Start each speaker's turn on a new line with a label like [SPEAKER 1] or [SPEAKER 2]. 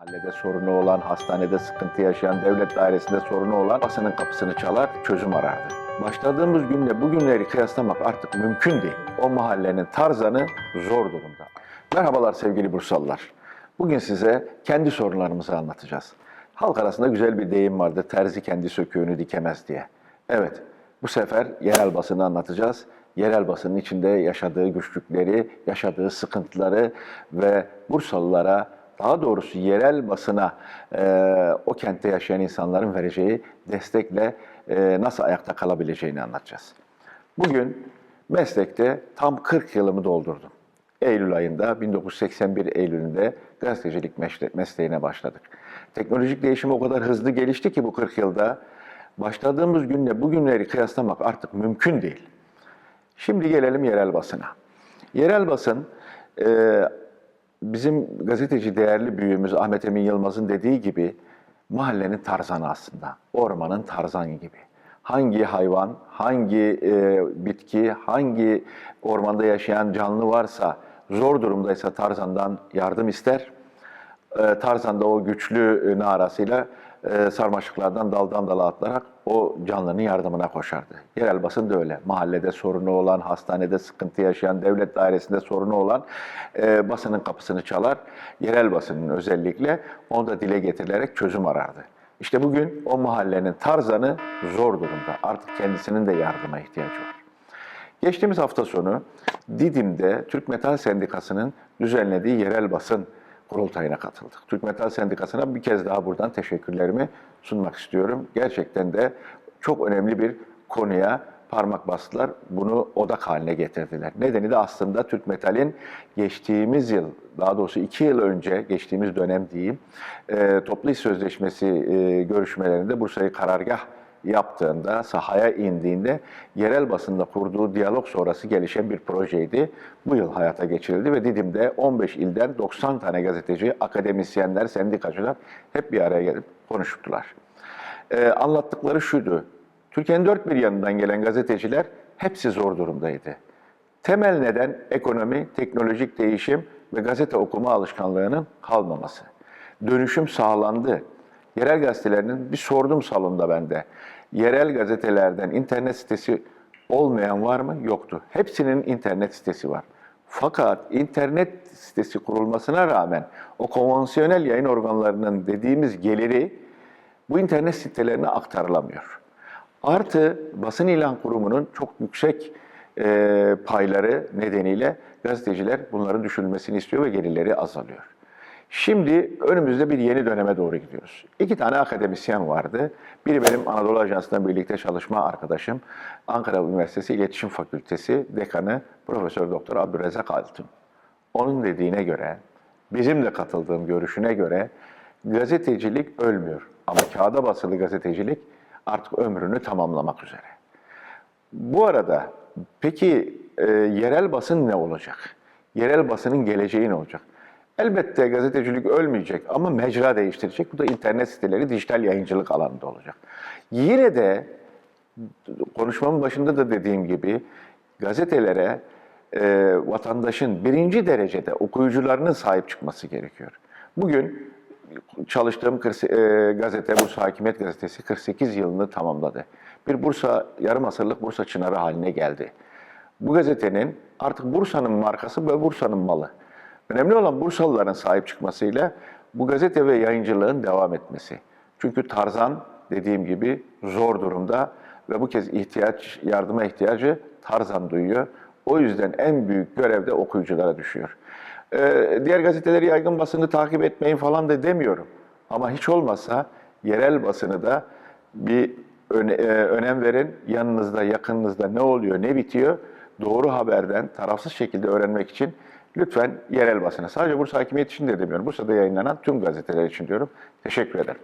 [SPEAKER 1] Mahallede sorunu olan, hastanede sıkıntı yaşayan, devlet dairesinde sorunu olan basının kapısını çalar, çözüm arardı. Başladığımız günle bugünleri kıyaslamak artık mümkün değil. O mahallenin tarzanı zor durumda. Merhabalar sevgili Bursalılar. Bugün size kendi sorunlarımızı anlatacağız. Halk arasında güzel bir deyim vardı, terzi kendi söküğünü dikemez diye. Evet, bu sefer yerel basını anlatacağız. Yerel basının içinde yaşadığı güçlükleri, yaşadığı sıkıntıları ve Bursalılara, daha doğrusu yerel basına, e, o kentte yaşayan insanların vereceği destekle e, nasıl ayakta kalabileceğini anlatacağız. Bugün meslekte tam 40 yılımı doldurdum. Eylül ayında, 1981 Eylül'ünde gazetecilik mesleğine başladık. Teknolojik değişim o kadar hızlı gelişti ki bu 40 yılda, başladığımız günle bugünleri kıyaslamak artık mümkün değil. Şimdi gelelim yerel basına. Yerel basın, e, bizim gazeteci değerli büyüğümüz Ahmet Emin Yılmaz'ın dediği gibi mahallenin tarzanı aslında. Ormanın tarzanı gibi. Hangi hayvan, hangi e, bitki, hangi ormanda yaşayan canlı varsa, zor durumdaysa tarzandan yardım ister. E, Tarzan da o güçlü e, narasıyla e, sarmaşıklardan daldan dala atlarak o canlının yardımına koşardı. Yerel basın da öyle. Mahallede sorunu olan, hastanede sıkıntı yaşayan, devlet dairesinde sorunu olan e, basının kapısını çalar. Yerel basının özellikle onu da dile getirilerek çözüm arardı. İşte bugün o mahallenin tarzanı zor durumda. Artık kendisinin de yardıma ihtiyacı var. Geçtiğimiz hafta sonu Didim'de Türk Metal Sendikası'nın düzenlediği yerel basın kurultayına katıldık. Türk Metal Sendikası'na bir kez daha buradan teşekkürlerimi sunmak istiyorum. Gerçekten de çok önemli bir konuya parmak bastılar. Bunu odak haline getirdiler. Nedeni de aslında Türk Metal'in geçtiğimiz yıl, daha doğrusu iki yıl önce, geçtiğimiz dönem diyeyim, e, toplu iş sözleşmesi e, görüşmelerinde Bursa'yı karargah yaptığında, sahaya indiğinde yerel basında kurduğu diyalog sonrası gelişen bir projeydi. Bu yıl hayata geçirildi ve Didim'de 15 ilden 90 tane gazeteci, akademisyenler, sendikacılar hep bir araya gelip konuştular. Ee, anlattıkları şuydu. Türkiye'nin dört bir yanından gelen gazeteciler hepsi zor durumdaydı. Temel neden ekonomi, teknolojik değişim ve gazete okuma alışkanlığının kalmaması. Dönüşüm sağlandı. Yerel gazetelerinin bir sordum salonda bende. Yerel gazetelerden internet sitesi olmayan var mı? Yoktu. Hepsinin internet sitesi var. Fakat internet sitesi kurulmasına rağmen o konvansiyonel yayın organlarının dediğimiz geliri bu internet sitelerine aktarılamıyor. Artı basın ilan kurumunun çok yüksek e, payları nedeniyle gazeteciler bunların düşürülmesini istiyor ve gelirleri azalıyor. Şimdi önümüzde bir yeni döneme doğru gidiyoruz. İki tane akademisyen vardı. Biri benim Anadolu Ajansı'nda birlikte çalışma arkadaşım. Ankara Üniversitesi İletişim Fakültesi Dekanı Profesör Doktor Abdülrezzak Altun. Onun dediğine göre, bizim de katıldığım görüşüne göre gazetecilik ölmüyor. Ama kağıda basılı gazetecilik artık ömrünü tamamlamak üzere. Bu arada peki e, yerel basın ne olacak? Yerel basının geleceği ne olacak? Elbette gazetecilik ölmeyecek ama mecra değiştirecek. Bu da internet siteleri, dijital yayıncılık alanında olacak. Yine de konuşmamın başında da dediğim gibi gazetelere e, vatandaşın birinci derecede okuyucularının sahip çıkması gerekiyor. Bugün çalıştığım 40 e, gazete Bursa Hakimiyet Gazetesi 48 yılını tamamladı. Bir Bursa yarım asırlık Bursa çınarı haline geldi. Bu gazetenin artık Bursa'nın markası ve Bursa'nın malı. Önemli olan Bursalıların sahip çıkmasıyla bu gazete ve yayıncılığın devam etmesi. Çünkü Tarzan dediğim gibi zor durumda ve bu kez ihtiyaç, yardıma ihtiyacı Tarzan duyuyor. O yüzden en büyük görev de okuyuculara düşüyor. Ee, diğer gazeteleri yaygın basını takip etmeyin falan da demiyorum. Ama hiç olmazsa yerel basını da bir öne- e, önem verin. Yanınızda, yakınınızda ne oluyor, ne bitiyor doğru haberden tarafsız şekilde öğrenmek için lütfen yerel basına. Sadece Bursa Hakimiyet için de demiyorum. Bursa'da yayınlanan tüm gazeteler için diyorum. Teşekkür ederim.